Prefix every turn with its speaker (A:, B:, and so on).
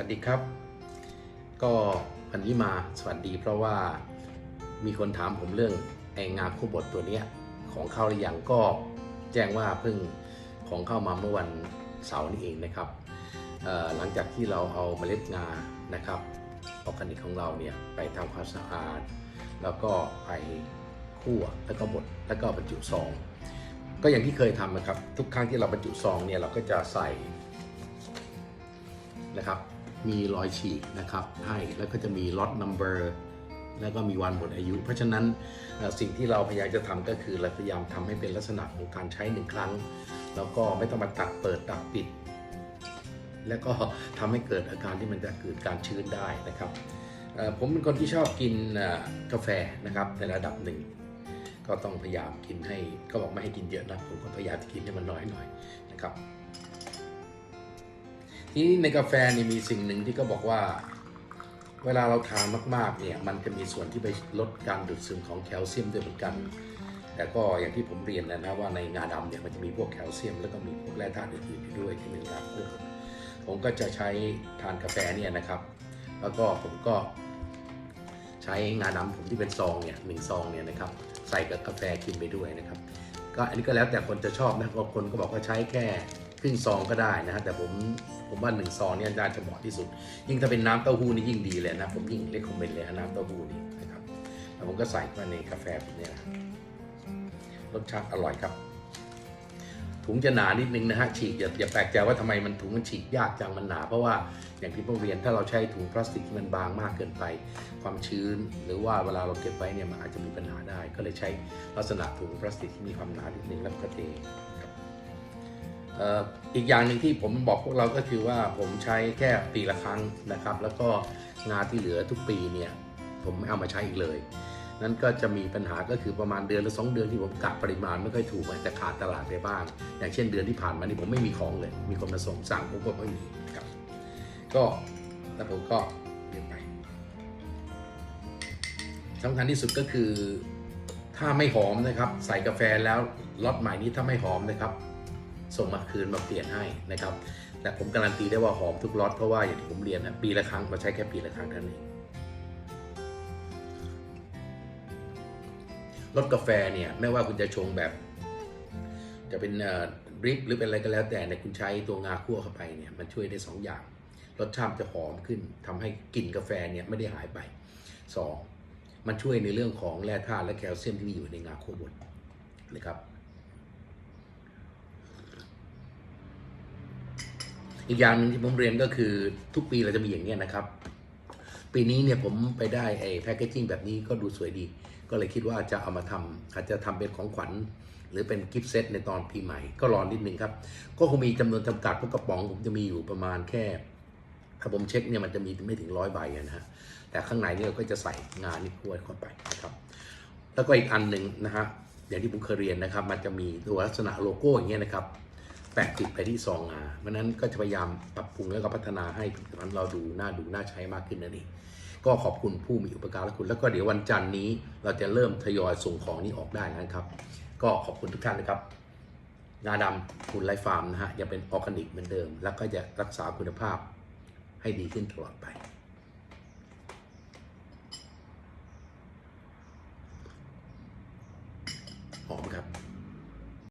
A: วัสดีครับ ก็วันนี้มาสวัสดี เพราะว่ามีคนถามผมเรื่องไองาคู่บดตัวเนี้ยของเข้าหรือยังก็แจ้งว่าเพิ่งของเข้ามาเมื่อวันเสาร์นี้เองนะครับหลังจากที่เราเอาเมล็ดงานะครับออร์แกนิกของเราเนี่ยไปทำความสะอาด แล้วก็ไปคั่วแล้วก็บดแล้วก็บรรจุซองก็อย่างที่เคยทำนะครับ ทุกครั้งที่เราบรรจุซองเนี่ยเราก็จะใส่นะครับ มีรอยฉีกนะครับให้แล้วก็จะมีล็อตนัมเบอร์แล้วก็มีวันหมดอายุ เพราะฉะนั้นสิ่งที่เราพยายามจะทำก็คือเราพยายามทำให้เป็นลักษณะของการใช้หนึ่งครั้ง แล้วก็ไม่ต้องมาตัดเปิดตัดปิด แล้วก็ทำให้เกิดอาการที่มันจะเกิดการชื้นได้นะครับผมเป็นคนที่ชอบกินกาแฟนะครับในระดับหนึ่ง ก็ต้องพยายามกินให้ก็บอกไม่ให้กินเยอะนะผมก็พยายามจะกินให้มันน้อยหน่อยนะครับ ทีนี้ในกาแฟนี่มีสิ่งหนึ่งที่ก็บอกว่า เวลาเราทานมากๆเนี่ยมันจะมีส่วนที่ไปลดการดูดซึมของแคลเซียมด้วยเหมือนกัน แต่ก็อย่างที่ผมเรียนนะนะว่าในงาดำเนี่ยมันจะมีพวกแคลเซียม แล้วก็มีพวกแร่ธาตุอื่นๆด้วยที่เป็นงาคู่ผมก็จะใช้ทานกาแฟเนี่ยนะครับ แล้วก็ผมก็ใช้งาดำผมที่เป็นซองเนี่ยหนึ่งซองเนี่ยนะครับใส่กับกาแฟกินไปด้วยนะครับ ก็อันนี้ก็แล้วแต่คนจะชอบนะบางคนก็บอกว่าใช้แค่ รึ่งซองก็ได้นะฮะแต่ผมผมว่าหนึ่งซองเนี่ยน่าจะเหมาะที่สุด ยิ่งถ้าเป็นน้ำเต้าหู้นี่ยิ่งดีเลยนะผมยิ่งเล็กคอมเมนต์เลยน้ำเต้าหู้นี่นะครับแล้วผมก็ใส่เข้ามาในกาแฟแบบนี้นะรสชาติอร่อยครับ ถุงจะหนานิดนึงนะฮะฉีกอย่าอย่าแปลกใจว่าทำไมมันถุงมันฉีกยากจังมันหนา เพราะว่าอย่างที่ผมเรียนถ้าเราใช้ถุงพลาสติกที่มันบางมากเกินไป ความชื้น หรือว่าเวลาเราเก็บไว้เนี่ยมันอาจจะมีปัญหาได้ ก็เลยใช้ลักษณะถุงพลาสติกที่มีความหนานิดนึงแล้วก็เท อีกอย่างหนึ่งที่ผมบอกพวกเราก็คือว่าผมใช้แค่ปีละครั้งนะครับ แล้วก็งานที่เหลือทุกปีเนี่ยผมไม่เอามาใช้อีกเลย นั้นก็จะมีปัญหาก็คือประมาณเดือนหรือสองเดือนที่ผมกะปริมาณไม่ค่อยถูกอาจจะขาดตลาดไปบ้าง อย่างเช่นเดือนที่ผ่านมานี่ผมไม่มีของเลย มีคนมาส่งสั่งผมก็ไม่มีครับ ก็แล้วผมก็เรียนไปสำคัญที่สุดก็คือถ้าไม่หอมนะครับ ใส่กาแฟแล้วล็อตใหม่นี้ถ้าไม่หอมนะครับ ส่งมาคืนมาเปลี่ยนให้นะครับแต่ผมการันตีได้ว่าหอมทุกล็อตเพราะว่าอย่างที่ผมเรียนนะปีละครั้งเราใช้แค่ปีละครั้งเท่านั้นเองรสกาแฟเนี่ยไม่ว่าคุณจะชงแบบ จะเป็นดริปหรือเป็นอะไรก็แล้วแต่ในยคุณใช้ตัวงาคั่วเข้าไปเนี่ยมันช่วยได้สองอย่าง รสชาติจะหอมขึ้นทำให้กลิ่นกาแฟเนี่ยไม่ได้หายไปสองมันช่วยในเรื่องของแร่ธาตุและแคลเซียมที่มีอยู่ในงาคั่วบดนะครับ อีกอย่างหนึงที่ผมเรียนก็คือทุกปีเราจะมีอย่างนี้นะครับ ปีนี้เนี่ยผมไปได้ไอ้แพคเกจิ้งแบบนี้ก็ดูสวยดี ก็เลยคิดว่าจะเอามาทำอาจจะทำเป็นของขวัญ หรือเป็นกิฟต์เซตในตอนปีใหม่ ก็รอนิดนึงครับ ก็คงมีจำนวนจำกัดเพราะกระป๋องผมจะมีอยู่ประมาณแค่ถ้าผมเช็คเนี่ยมันจะมีไม่ถึงร้อยใบนะฮะแต่ข้างในเนี่ยก็จะใส่งานนี่พวยเข้าไปนะครับ แล้วก็อีกอันหนึ่งนะฮะอย่างที่ผมเคยเรียนนะครับ มันจะมีตัวลักษณะโลโก้อย่างเงี้ยนะครับ แปะติดไปที่ซองงาเพราะนั้นก็จะพยายามปรับปรุงแล้วก็พัฒนาให้ผลิตภัณฑ์เราดูน่าดูน่าใช้มากขึ้นนั่นเองก็ขอบคุณผู้มีอุปการะคุณแล้วก็เดี๋ยววันจันทร์นี้เราจะเริ่มทยอยส่งของนี้ออกได้นะครับ ก็ขอบคุณทุกท่านนะครับงาดำคุณไลฟ์ฟาร์มนะฮะยังเป็นออร์แกนิกเหมือนเดิม แล้วก็จะรักษาคุณภาพให้ดีขึ้นตลอดไป